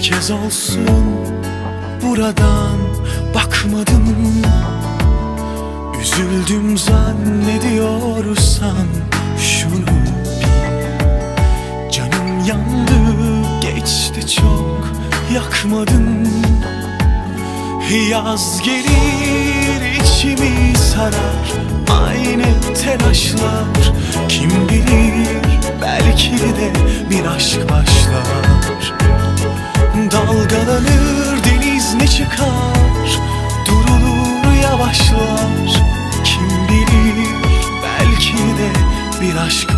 Bir kez olsun. Buradan bakmadım. Üzüldüm zannediyorsan şunu bil. Canım yandı geçti çok yakmadın. Yaz gelir içimi sarar. Aynı telaşlar